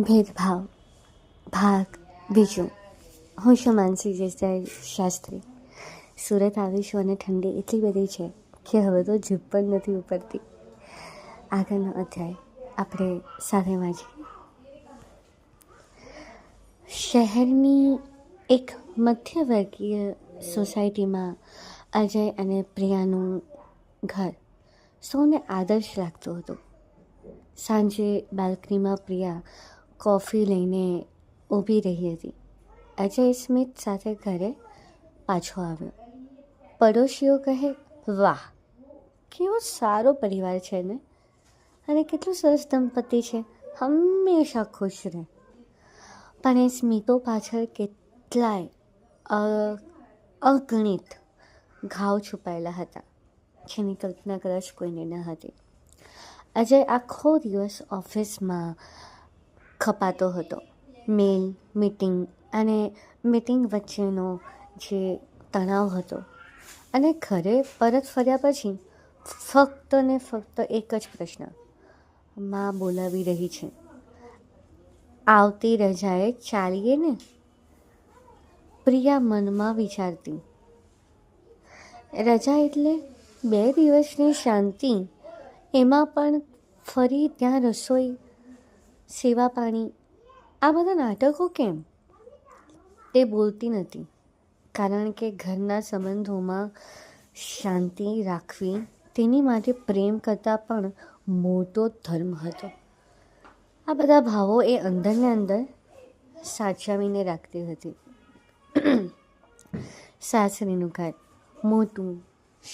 ભેદભાવ, ભાગ, બીજું. હું છું માનસી દેસાઈ શાસ્ત્રી? સુરત આવી છું અને ઠંડી એટલી બધી છે કે હવે તો જીભ પણ નથી ઉપડતી. આગળનો અધ્યાય આપણે સાથે વાંચીએ. શહેરની એક મધ્યવર્ગીય સોસાયટીમાં અજય અને પ્રિયાનું ઘર સૌને આદર્શ લાગતું હતું. સાંજે બાલ્કનીમાં પ્રિયા કોફી લઈને ઊભી રહી હતી. અજય સ્મિત સાથે ઘરે પાછો આવ્યો. પડોશીઓ કહે, વાહ, કેવો સારો પરિવાર છે ને? અને કેટલું સરસ દંપતી છે. હંમેશા ખુશ રહે. પણ એ સ્મિતો પાછળ કેટલાય અગણિત ઘાવ છુપાયેલા હતા, જેની કલ્પના કદાચ કોઈને ન હતી. અજય આખો દિવસ ઓફિસમાં ખપાતો હતો. મેલ, મીટિંગ અને મીટિંગ વચ્ચેનો જે તણાવ હતો. અને ઘરે પરત ફર્યા પછી ફક્ત ને ફક્ત એક જ પ્રશ્ન. માં બોલાવી રહી છે. આવતી રજાએ ચાલીએ ને? પ્રિયા મનમાં વિચારતી. રજા એટલે બે દિવસની શાંતિ. એમાં પણ ફરી ત્યાં રસોઈ સેવા પાણી આ બધા નાટકો કેમ? તે બોલતી નથી. કારણ કે ઘરના સંબંધોમાં શાંતિ રાખવી તેની માટે પ્રેમ કરતાં પણ મોટો ધર્મ હતો. આ બધા ભાવો એ અંદરને અંદર સાચવીને રાખતી હતી. સાસરીનું ઘર, મોટું,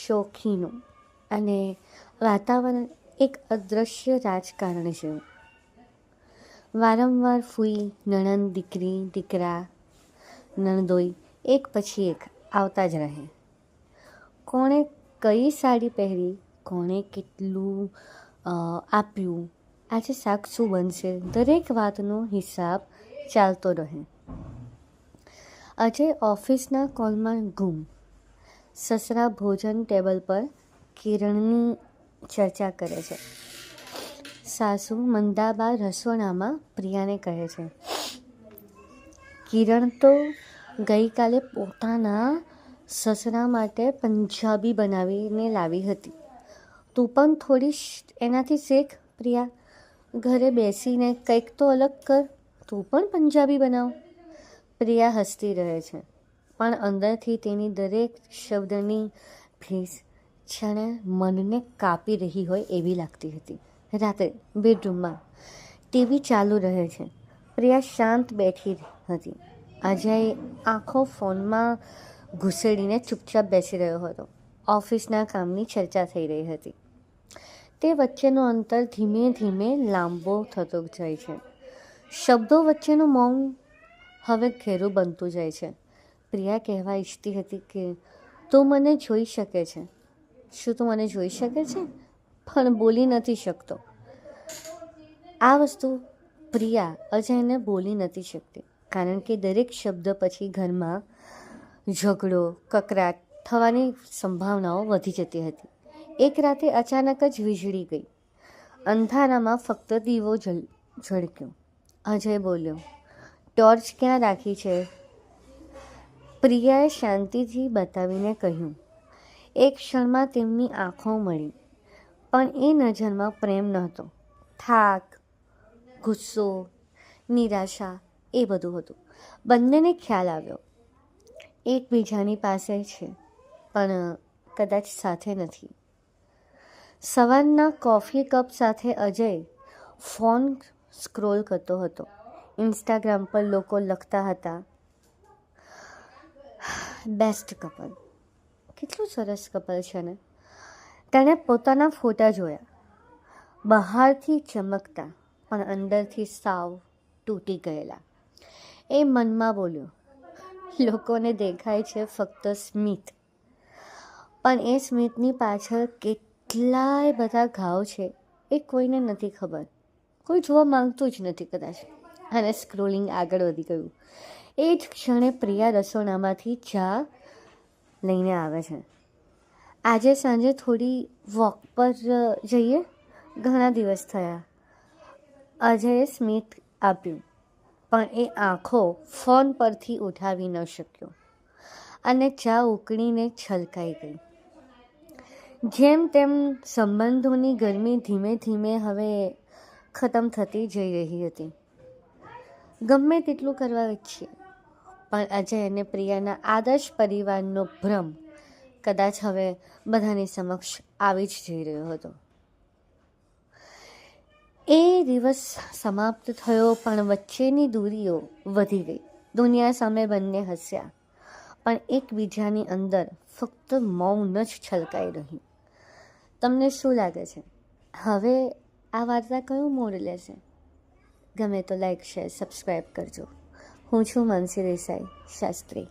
શોખીનું અને વાતાવરણ એક અદૃશ્ય રાજકારણ જેવું. વારંવાર ફૂઈ, નણંદ, દીકરી, દીકરા, નણદોઈ, એક પછી એક આવતા જ રહે. કોણે કઈ સાડી પહેરી, કોણે કેટલું આપ્યું, આજે શાક શું બનશે, દરેક વાતનો હિસાબ ચાલતો રહે. અજય ઓફિસના કોલમાં ગુમ. સસરા ભોજન ટેબલ પર કિરણની ચર્ચા કરે છે. સાસુ મંદાબા રસોડામાં પ્રિયાને કહે છે, કિરણ તો ગઈકાલે પોતાના સસરા માટે પંજાબી બનાવીને લાવી હતી. તું પણ થોડી એનાથી શીખ, પ્રિયા. ઘરે બેસીને કંઈક તો અલગ કર. તું પણ પંજાબી બનાવ. પ્રિયા હસતી રહે છે, પણ અંદરથી તેની દરેક શબ્દની ભીસ જાણે મનને કાપી રહી હોય એવી લાગતી હતી. રાત્રે બેડરૂમમાં ટીવી ચાલુ રહે છે. પ્રિયા શાંત બેઠી હતી. અજય આખો ફોનમાં ઘૂસેડીને ચૂપચાપ બેસી રહ્યો હતો. ઓફિસના કામની ચર્ચા થઈ રહી હતી. તે વચ્ચેનો અંતર ધીમે ધીમે લાંબો થતો જાય છે. શબ્દો વચ્ચેનું મૌન હવે ઘેરું બનતું જાય છે. પ્રિયા કહેવા ઈચ્છતી હતી કે, તું મને જોઈ શકે છે. શું તું મને જોઈ શકે છે? પણ બોલી નથી શકતો. આ વસ્તુ પ્રિયા અજયને બોલી નથી શકતી. કારણ કે દરેક શબ્દ પછી ઘરમાં ઝઘડો, કકરાટ થવાની સંભાવનાઓ વધી જતી હતી. એક રાતે અચાનક જ વીજળી ગઈ. અંધારામાં ફક્ત દીવો ઝળક્યો. અજય બોલ્યો, ટોર્ચ ક્યાં રાખી છે? પ્રિયાએ શાંતિથી બતાવીને કહ્યું, એક ક્ષણમાં તેમની આંખો મળી. પણ એ નજરમાં પ્રેમ નહોતો. થાક, ગુસ્સો, નિરાશા એ બધું હતું. બંનેને ખ્યાલ આવ્યો. એકબીજાની પાસે છે, પણ કદાચ સાથે નથી. સવારના કોફી કપ સાથે અજય ફોન સ્ક્રોલ કરતો હતો. ઇન્સ્ટાગ્રામ પર લોકો લખતા હતા, બેસ્ટ કપલ. કેટલું સરસ કપલ છે ને? તેણે પોતાના ફોટા જોયા. બહારથી ચમકતા પણ અંદરથી સાવ તૂટી ગયેલા. એ મનમાં બોલ્યો, લોકોને દેખાય છે ફક્ત સ્મિત. પણ એ સ્મિતની પાછળ કેટલાય બધા ઘાવ છે એ કોઈને નથી ખબર. કોઈ જોવા માંગતું જ નથી કદાચ. અને સ્ક્રોલિંગ આગળ વધી ગયું. એ જ ક્ષણે પ્રિયા રસોડામાંથી ચા લઈને આવે છે. આજે સાંજે થોડી વોક પર જઈએ. ઘણા દિવસ થયા. અજયે સ્મિત આપ્યું, પણ એ આંખો ફોન પરથી ઉઠાવી ન શક્યો અને ચા ઉકળીને છલકાઈ ગઈ. જેમ તેમ સંબંધોની ગરમી ધીમે ધીમે હવે ખતમ થતી જઈ રહી હતી. ગમે તેટલું કરવા ઈચ્છીએ, પણ અજય અને પ્રિયાના આદર્શ પરિવારનો ભ્રમ કદાચ હવે બધાની સમક્ષ આવી જ જઈ રહ્યો હતો. એ દિવસ સમાપ્ત થયો, પણ વચ્ચેની દૂરીઓ વધી ગઈ. દુનિયા સામે બંને હસ્યા, પણ એકબીજાની અંદર ફક્ત મૌન જ છલકાઈ રહ્યું. તમને શું લાગે છે? હવે આ વાર્તા કયું મોડ લેશે? ગમે તો લાઈક શેર સબસ્ક્રાઈબ કરજો. હું છું માનસી દેસાઈ શાસ્ત્રી.